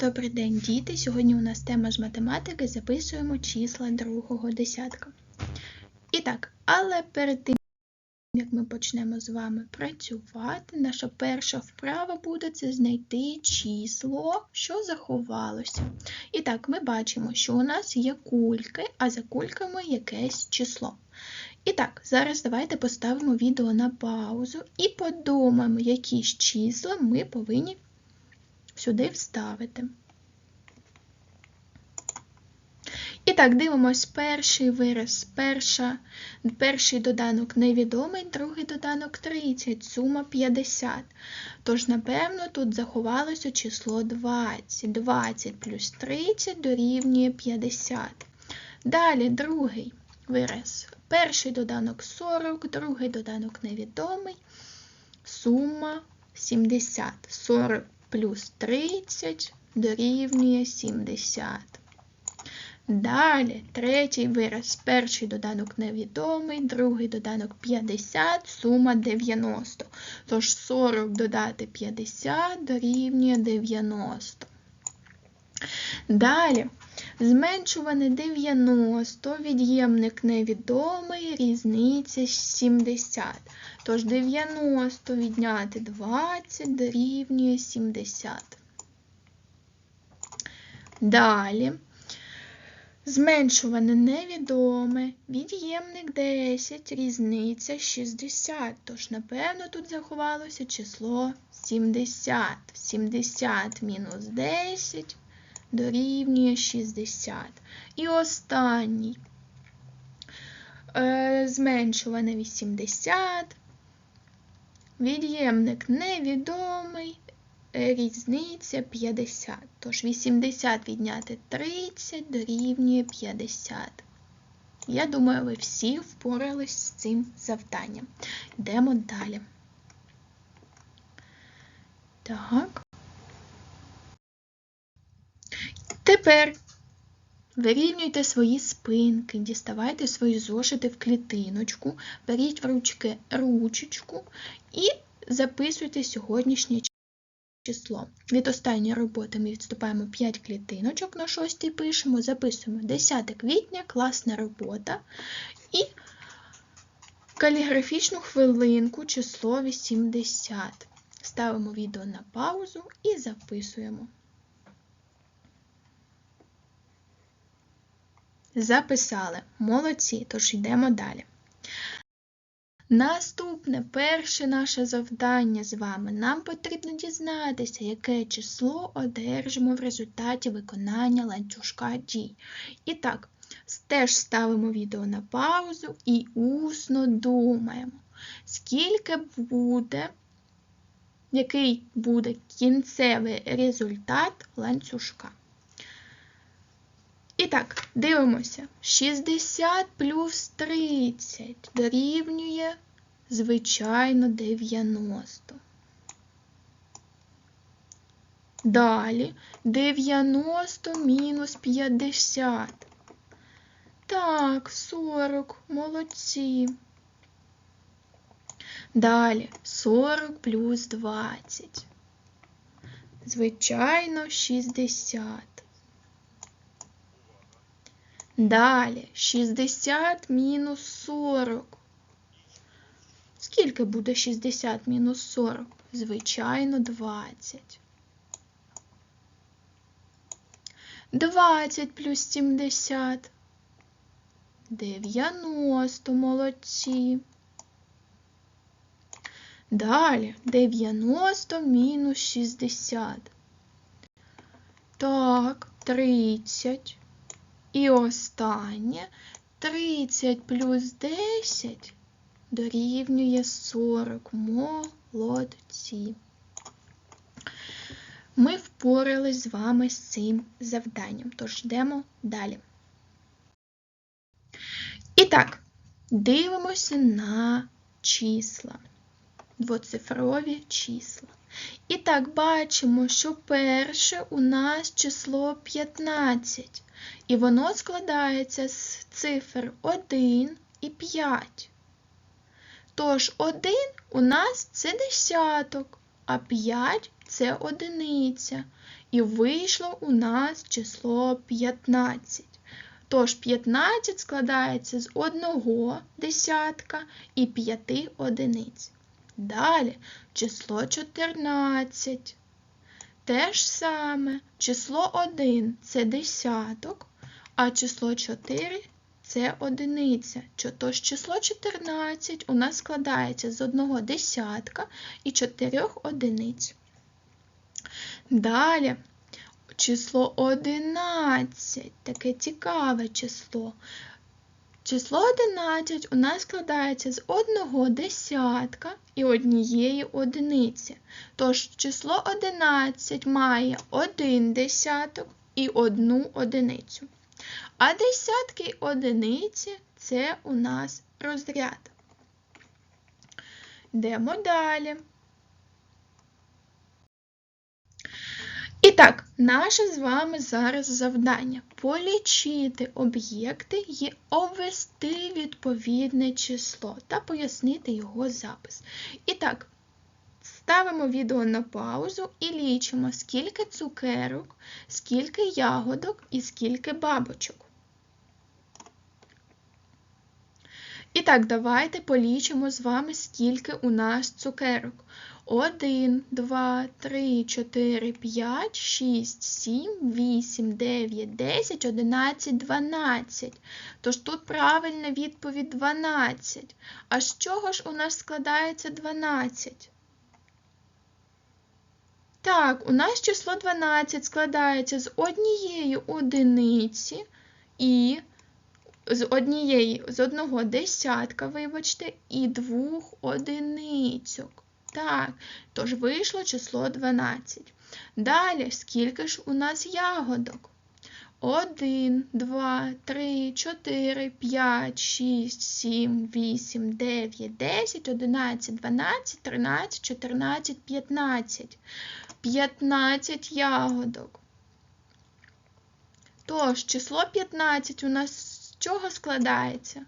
Добрий день, діти! Сьогодні у нас тема з математики. Записуємо числа другого десятка. І так, але перед тим, як ми почнемо з вами працювати, наша перша вправа буде це знайти число, що заховалося. І так, ми бачимо, що у нас є кульки, а за кульками якесь число. І так, зараз давайте поставимо відео на паузу і подумаємо, які ж числа ми повинні сюди вставити. І так, дивимось перший вираз, перша, перший доданок невідомий, другий доданок 30, сума 50. Тож, напевно, тут заховалося число 20. 20 плюс 30 дорівнює 50. Далі другий вираз. Перший доданок 40, другий доданок невідомий, сума 70. 40 плюс 30 дорівнює 70. Далі третій вираз. Перший доданок невідомий, другий доданок 50, сума 90. Тож 40 додати 50 дорівнює 90. Далі зменшуване 90, від'ємник невідомий, різниця 70. Тож 90 відняти 20 дорівнює 70. Далі. Зменшуване невідоме, від'ємник 10, різниця 60. Тож, напевно, тут заховалося число 70. 70 мінус 10 дорівнює 60. І останній. Е, Зменшуване 80. Від'ємник невідомий. Різниця 50. Тож 80 відняти 30 дорівнює 50. Я думаю, ви всі впорались з цим завданням. Йдемо далі. Так. Тепер вирівнюйте свої спинки, діставайте свої зошити в клітиночку, беріть в ручки ручечку і записуйте сьогоднішнє число. Від останньої роботи ми відступаємо 5 клітиночок на 6 пишемо, записуємо 10 квітня, класна робота. І каліграфічну хвилинку число 80. Ставимо відео на паузу і записуємо. Записали. Молодці, тож йдемо далі. Наступне, перше наше завдання з вами. Нам потрібно дізнатися, яке число одержимо в результаті виконання ланцюжка дій. І так, теж ставимо відео на паузу і усно думаємо, скільки буде, який буде кінцевий результат ланцюжка. І так, дивимося. 60 плюс 30 дорівнює, звичайно, 90. Далі 90 мінус 50. Так, 40, молодці. Далі 40 плюс 20. Звичайно, 60. Далі 60 мінус 40. Скільки буде 60 мінус 40? Звичайно, 20. 20 плюс 70. 90 молодці. Далі 90 мінус 60. Так, 30. І останнє 30 плюс 10 дорівнює 40. Молодці. Ми впорались з вами з цим завданням, тож йдемо далі. І так, дивимося на числа, двоцифрові числа. І так, бачимо, що перше у нас число 15. І воно складається з цифр 1 і 5. Тож 1 у нас це десяток, а 5 це одиниця. І вийшло у нас число 15. Тож 15 складається з одного десятка і 5 одиниць. Далі число 14. Те ж саме, число 1 це десяток, а число 4 це одиниця. Тож число 14 у нас складається з одного десятка і 4 одиниць. Далі число 11, таке цікаве число. Число 11 у нас складається з одного десятка і однієї одиниці. Тож число 11 має один десяток і одну одиницю. А десятки й одиниці це у нас розряд. Йдемо далі. І так, наше з вами зараз завдання полічити об'єкти і обвести відповідне число та пояснити його запис. І так, ставимо відео на паузу і лічимо, скільки цукерок, скільки ягодок і скільки бабочок. І так, давайте полічимо з вами, скільки у нас цукерок. 1, 2, 3, 4, 5, 6, 7, 8, 9, 10, 11, 12. Тож тут правильна відповідь 12. А з чого ж у нас складається 12? Так, у нас число 12 складається з однієї одиниці і з однієї, з одного десятка, вибачте, і двох одиницьок. Так, тож вийшло число 12. Далі, скільки ж у нас ягодок? 1, 2, 3, 4, 5, 6, 7, 8, 9, 10, 11, 12, 13, 14, 15. 15 ягодок. Тож, число 15 у нас з чого складається?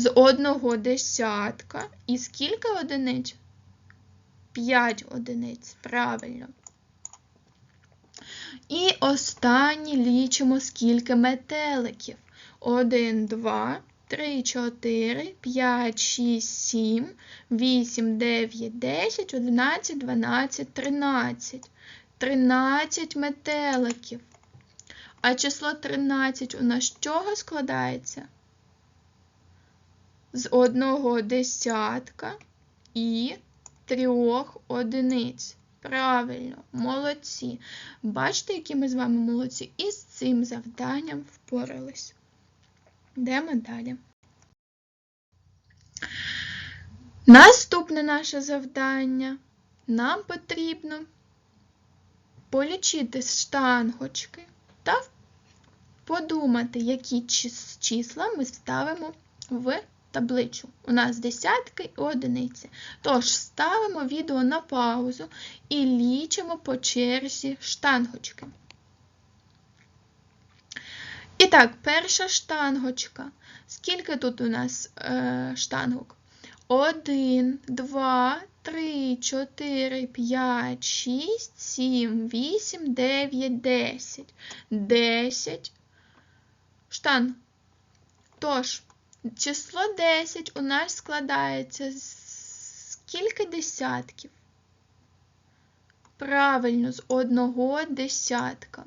З одного десятка. І скільки одиниць? 5 одиниць, правильно. І останнє лічимо, скільки метеликів. 1, 2, 3, 4, 5, 6, 7, 8, 9, 10, 11, 12, 13. 13 метеликів. А число 13 у нас з чого складається? З одного десятка і трьох одиниць. Правильно, молодці. Бачите, які ми з вами молодці? І з цим завданням впорались. Йдемо далі. Наступне наше завдання. Нам потрібно полічити штангочки та подумати, які чис- числа ми ставимо в табличку. У нас десятки і одиниці. Тож ставимо відео на паузу і лічимо по черзі штангочки. І так, перша штангочка. Скільки тут у нас е, штангок? 1, 2, 3, 4, 5, 6, 7, 8, 9, 10. 10 штанг. Тож, число 10 у нас складається з скільки десятків? Правильно, з одного десятка.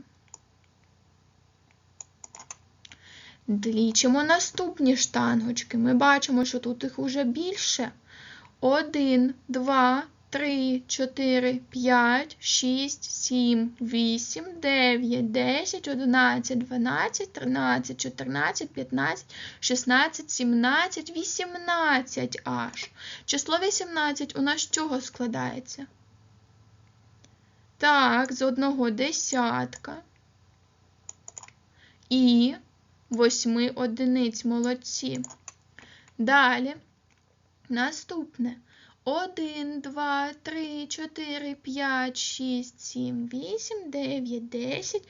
Лічимо наступні штангочки. Ми бачимо, що тут їх уже більше. 1, 2, 3, 4, 5, 6, 7, 8, 9, 10, 11, 12, 13, 14, 15, 16, 17, 18 аж. Число 18 у нас з чого складається? Так, з одного десятка і восьми одиниць. Молодці. Далі. Наступне. 1, 2, 3, 4, 5, 6, 7, 8, 9, 10,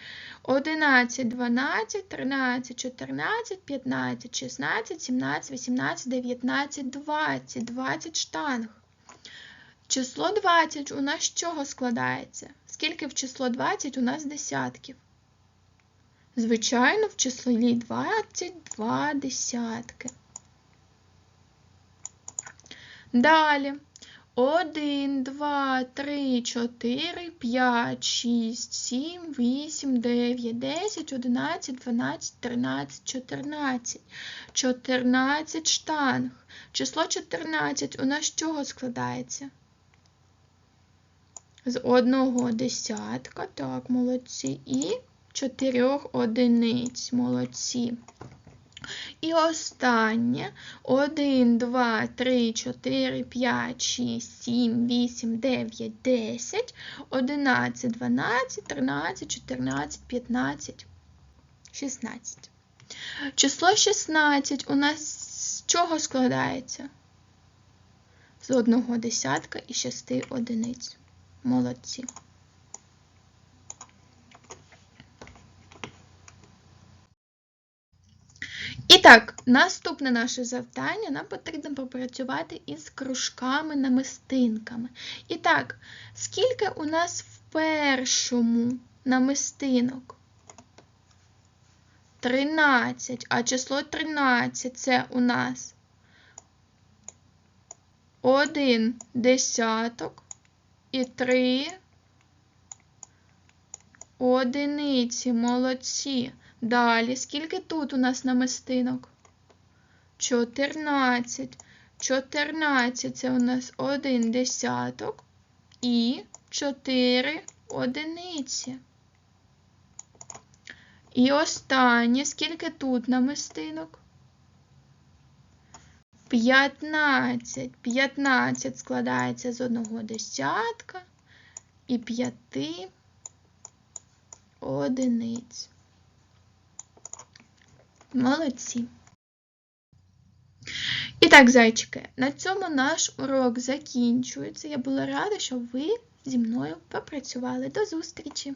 11, 12, 13, 14, 15, 16, 17, 18, 19, 20. 20 штанг. Число 20 у нас з чого складається? Скільки в число 20 у нас десятків? Звичайно, в числі 20 два десятки. Далі. 1, 2, 3, 4, 5, 6, 7, 8, 9, 10, 11, 12, 13, 14. 14 штанг. Число 14 у нас з чого складається? З одного десятка, так, молодці, і чотирьох одиниць, молодці. І останнє 1, 2, 3, 4, 5, 6, 7, 8, 9, 10, 11, 12, 13, 14, 15, 16. Число 16 у нас з чого складається? З одного десятка і шести одиниць. Молодці. Так, наступне наше завдання нам потрібно попрацювати із кружками-намистинками. І так, скільки у нас в першому намистинок? 13, а число 13 це у нас один десяток і три одиниці. Молодці. Далі, скільки тут у нас намистинок? 14. 14 це у нас один десяток і 4 одиниці. І останнє, скільки тут намистинок? 15. 15 складається з одного десятка і 5 одиниць. Молодці. І так, зайчики, на цьому наш урок закінчується. Я була рада, що ви зі мною попрацювали. До зустрічі!